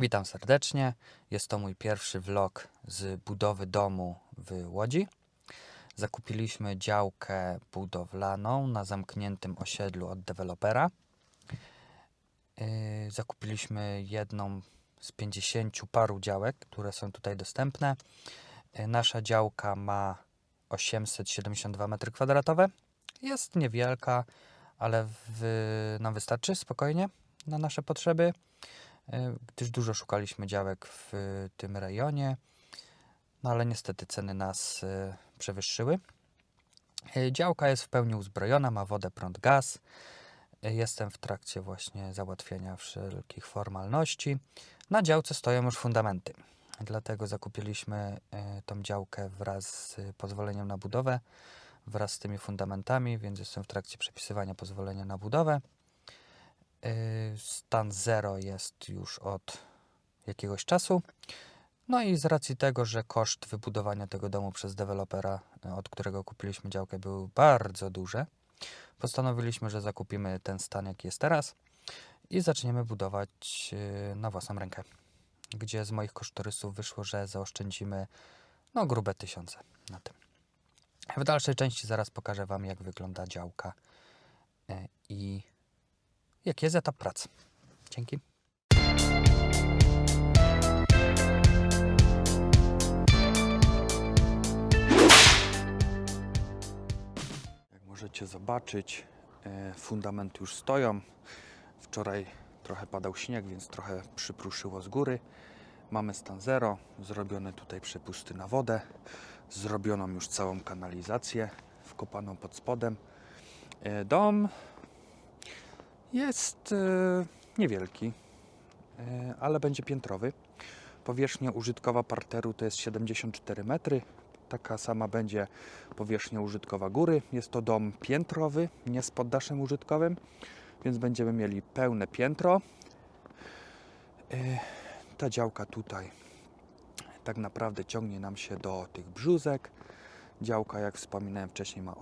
Witam serdecznie. Jest to mój pierwszy vlog z budowy domu w Łodzi. Zakupiliśmy działkę budowlaną na zamkniętym osiedlu od dewelopera. Yy, Zakupiliśmy jedną z 50 paru działek, które są tutaj dostępne. Yy, Nasza działka ma 872 m2. Jest niewielka, ale w, nam wystarczy spokojnie na nasze potrzeby gdyż dużo szukaliśmy działek w tym rejonie, no ale niestety ceny nas e, przewyższyły. E, Działka jest w pełni uzbrojona, ma wodę, prąd, gaz. E, Jestem w trakcie właśnie załatwienia wszelkich formalności. Na działce stoją już fundamenty, dlatego zakupiliśmy e, tą działkę wraz z pozwoleniem na budowę, wraz z tymi fundamentami, więc jestem w trakcie przepisywania pozwolenia na budowę. Yy, Stan 0 jest już od jakiegoś czasu. No i z racji tego, że koszt wybudowania tego domu przez dewelopera, e, od którego kupiliśmy działkę, był bardzo duży, postanowiliśmy, że zakupimy ten stan, jaki jest teraz i zaczniemy budować yy, na własną rękę. Gdzie z moich kosztorysów wyszło, że zaoszczędzimy no grube tysiące na tym. W dalszej części zaraz pokażę Wam, jak wygląda działka i jaki jest etap pracy. Dzięki. Jak możecie zobaczyć, e, fundamenty już stoją. Wczoraj trochę padał śnieg, więc trochę przypruszyło z góry. Mamy stan zero, zrobione tutaj przepusty na wodę, zrobioną już całą kanalizację wkopaną pod spodem. E, Dom jest e, niewielki, e, ale będzie piętrowy. Powierzchnia użytkowa parteru to jest 74 metry. Taka sama będzie powierzchnia użytkowa góry. Jest to dom piętrowy, nie z poddaszem użytkowym, więc będziemy mieli pełne piętro. E, Ta działka tutaj tak naprawdę ciągnie nam się do tych brzuzek. Działka, jak wspominałem wcześniej, ma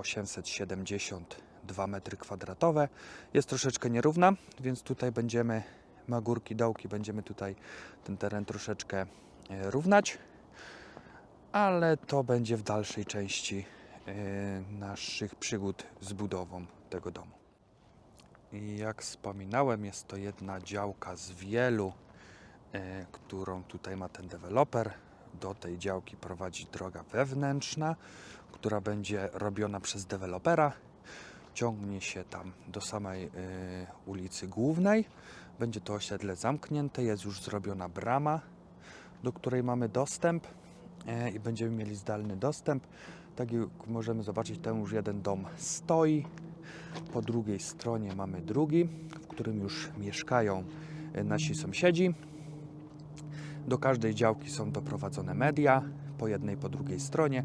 872 metry kwadratowe. Jest troszeczkę nierówna, więc tutaj będziemy, ma górki, dołki, będziemy tutaj ten teren troszeczkę e, równać. Ale to będzie w dalszej części e, naszych przygód z budową tego domu. I jak wspominałem, jest to jedna działka z wielu, e, którą tutaj ma ten deweloper. Do tej działki prowadzi droga wewnętrzna, która będzie robiona przez dewelopera. Ciągnie się tam do samej e, ulicy Głównej. Będzie to osiedle zamknięte, jest już zrobiona brama, do której mamy dostęp e, i będziemy mieli zdalny dostęp. Tak jak możemy zobaczyć, tam już jeden dom stoi. Po drugiej stronie mamy drugi, w którym już mieszkają e, nasi sąsiedzi. Do każdej działki są doprowadzone media, po jednej, po drugiej stronie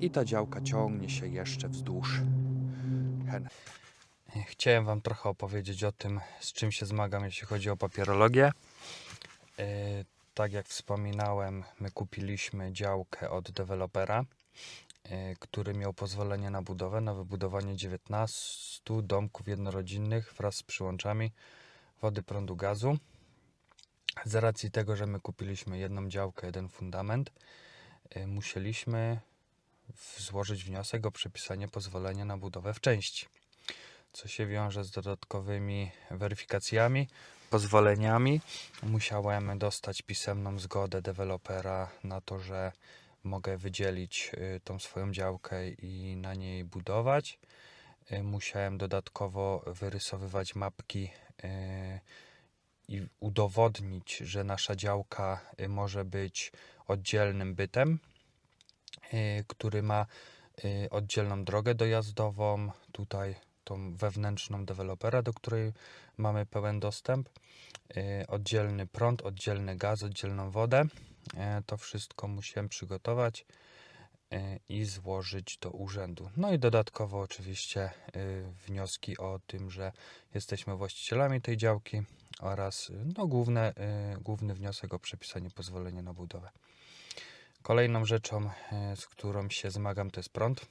i ta działka ciągnie się jeszcze wzdłuż hen. Chciałem Wam trochę opowiedzieć o tym, z czym się zmagam, jeśli chodzi o papierologię. E, Tak jak wspominałem, my kupiliśmy działkę od dewelopera, e, który miał pozwolenie na budowę, na wybudowanie 19 domków jednorodzinnych wraz z przyłączami wody, prądu, gazu. Z racji tego, że my kupiliśmy jedną działkę, jeden fundament, musieliśmy złożyć wniosek o przypisanie pozwolenia na budowę w części, co się wiąże z dodatkowymi weryfikacjami, pozwoleniami. Musiałem dostać pisemną zgodę dewelopera na to, że mogę wydzielić y, tą swoją działkę i na niej budować. Y, Musiałem dodatkowo wyrysowywać mapki y, i udowodnić, że nasza działka może być oddzielnym bytem, który ma y, oddzielną drogę dojazdową, tutaj tą wewnętrzną dewelopera, do której mamy pełen dostęp, y, oddzielny prąd, oddzielny gaz, oddzielną wodę. To wszystko musiałem przygotować y, i złożyć do urzędu. No i dodatkowo oczywiście y, wnioski o tym, że jesteśmy właścicielami tej działki oraz y, no, główne, y, główny wniosek o przepisanie pozwolenia na budowę. Kolejną rzeczą, y, z którą się zmagam, to jest prąd.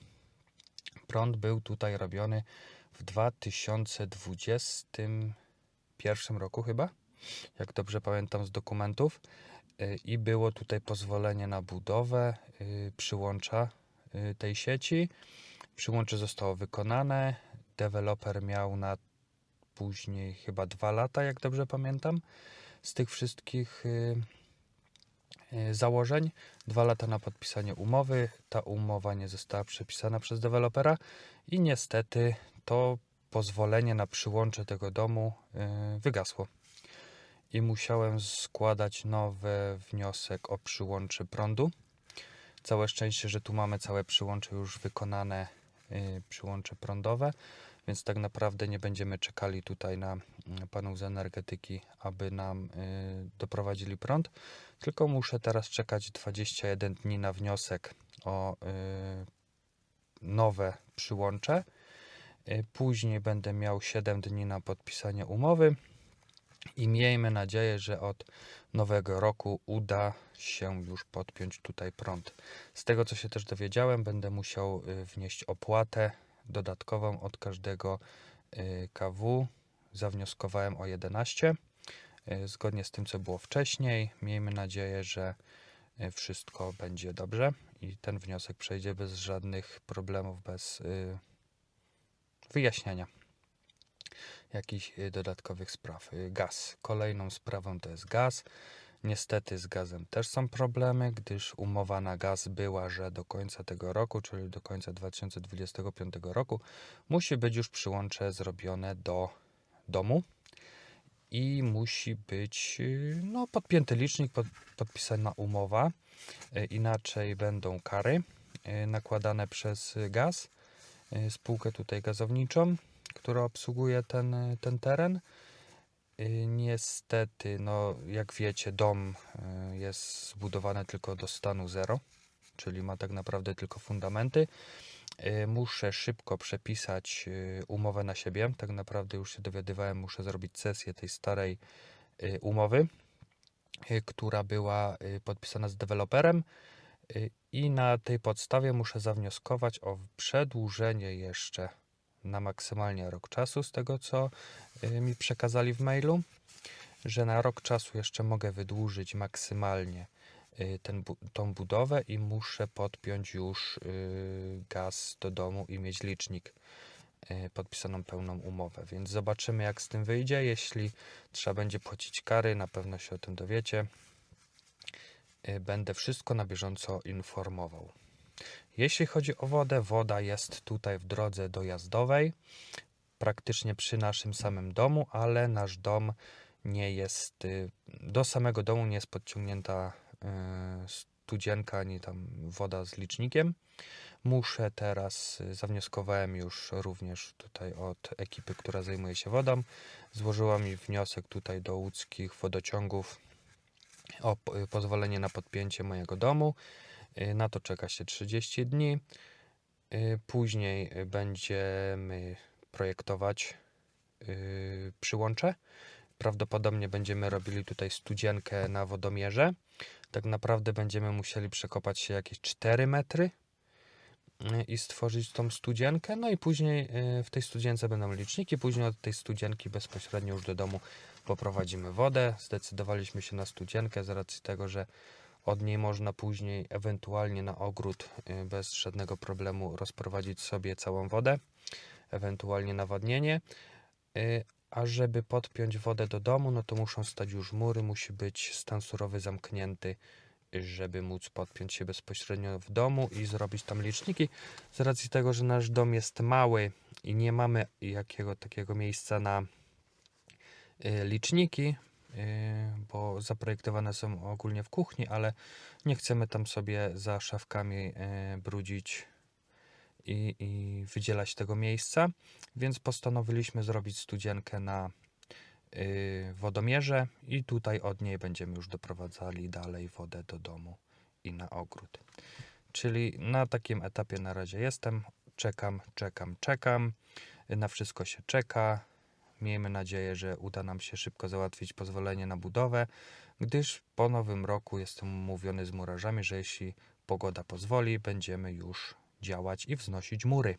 Prąd był tutaj robiony w 2021 roku chyba. jak dobrze pamiętam z dokumentów. Y, I było tutaj pozwolenie na budowę y, przyłącza tej sieci. Przyłącze zostało wykonane. Deweloper miał na później chyba dwa lata, jak dobrze pamiętam, z tych wszystkich założeń. Dwa lata na podpisanie umowy. Ta umowa nie została przepisana przez dewelopera i niestety to pozwolenie na przyłącze tego domu y, wygasło. I musiałem składać nowy wniosek o przyłącze prądu. Całe szczęście, że tu mamy całe przyłącze już wykonane, y, przyłącze prądowe, więc tak naprawdę nie będziemy czekali tutaj na mm, panów z energetyki, aby nam y, doprowadzili prąd, tylko muszę teraz czekać 21 dni na wniosek o y, nowe przyłącze. Y, Później będę miał 7 dni na podpisanie umowy i miejmy nadzieję, że od nowego roku uda się już podpiąć tutaj prąd. Z tego co się też dowiedziałem, będę musiał y, wnieść opłatę dodatkową od każdego y, KW. Zawnioskowałem o 11. y, Zgodnie z tym, co było wcześniej. Miejmy nadzieję, że wszystko będzie dobrze i ten wniosek przejdzie bez żadnych problemów, bez wyjaśniania jakichś y, dodatkowych spraw. Y, Gaz. Kolejną sprawą to jest gaz. Niestety z gazem też są problemy, gdyż umowa na gaz była, że do końca tego roku, czyli do końca 2025 roku, musi być już przyłącze zrobione do domu i musi być y, no, podpięty licznik, pod, podpisana umowa. Inaczej będą kary nakładane przez gaz, spółkę tutaj gazowniczą, która obsługuje ten, ten teren. Y, Niestety, no jak wiecie, dom y, jest zbudowany tylko do stanu zero, czyli ma tak naprawdę tylko fundamenty. Y, Muszę szybko przepisać umowę na siebie. Tak naprawdę już się dowiadywałem, muszę zrobić sesję tej starej umowy, która była podpisana z deweloperem. I na tej podstawie muszę zawnioskować o przedłużenie jeszcze na maksymalnie rok czasu, z tego co y, mi przekazali w mailu, że na rok czasu jeszcze mogę wydłużyć maksymalnie y, ten, tą budowę i muszę podpiąć już y, gaz do domu i mieć licznik podpisaną pełną umowę. Więc zobaczymy jak z tym wyjdzie. Jeśli trzeba będzie płacić kary, na pewno się o tym dowiecie. Będę wszystko na bieżąco informował. Jeśli chodzi o wodę, woda jest tutaj w drodze dojazdowej, praktycznie przy naszym samym domu, ale nasz dom nie jest, y, do samego domu nie jest podciągnięta y, studzienka ani tam woda z licznikiem. Muszę teraz, y, zawnioskowałem już również tutaj od ekipy, która zajmuje się wodą. Złożyła mi wniosek tutaj do łódzkich wodociągów o po- pozwolenie na podpięcie mojego domu. Y, Na to czeka się 30 dni. Y, Później będziemy projektować y, przyłącze. Prawdopodobnie będziemy robili tutaj studzienkę na wodomierze. Tak naprawdę będziemy musieli przekopać się jakieś 4 metry i stworzyć tą studzienkę. No i później w tej studzience będą liczniki. Później od tej studzienki bezpośrednio już do domu poprowadzimy wodę. Zdecydowaliśmy się na studzienkę z racji tego, że od niej można później ewentualnie na ogród y, bez żadnego problemu rozprowadzić sobie całą wodę, ewentualnie nawodnienie. Y, A żeby podpiąć wodę do domu, no to muszą stać już mury, musi być stan surowy zamknięty, żeby móc podpiąć się bezpośrednio w domu i zrobić tam liczniki. Z racji tego, że nasz dom jest mały i nie mamy jakiego takiego miejsca na y, liczniki, bo zaprojektowane są ogólnie w kuchni, ale nie chcemy tam sobie za szafkami y, brudzić i, i wydzielać tego miejsca, więc postanowiliśmy zrobić studzienkę na y, wodomierze i tutaj od niej będziemy już doprowadzali dalej wodę do domu i na ogród. Czyli na takim etapie na razie jestem. Czekam, czekam, czekam. Na wszystko się czeka. Miejmy nadzieję, że uda nam się szybko załatwić pozwolenie na budowę, gdyż po nowym roku jestem umówiony z murarzami, że jeśli pogoda pozwoli, będziemy już działać i wznosić mury.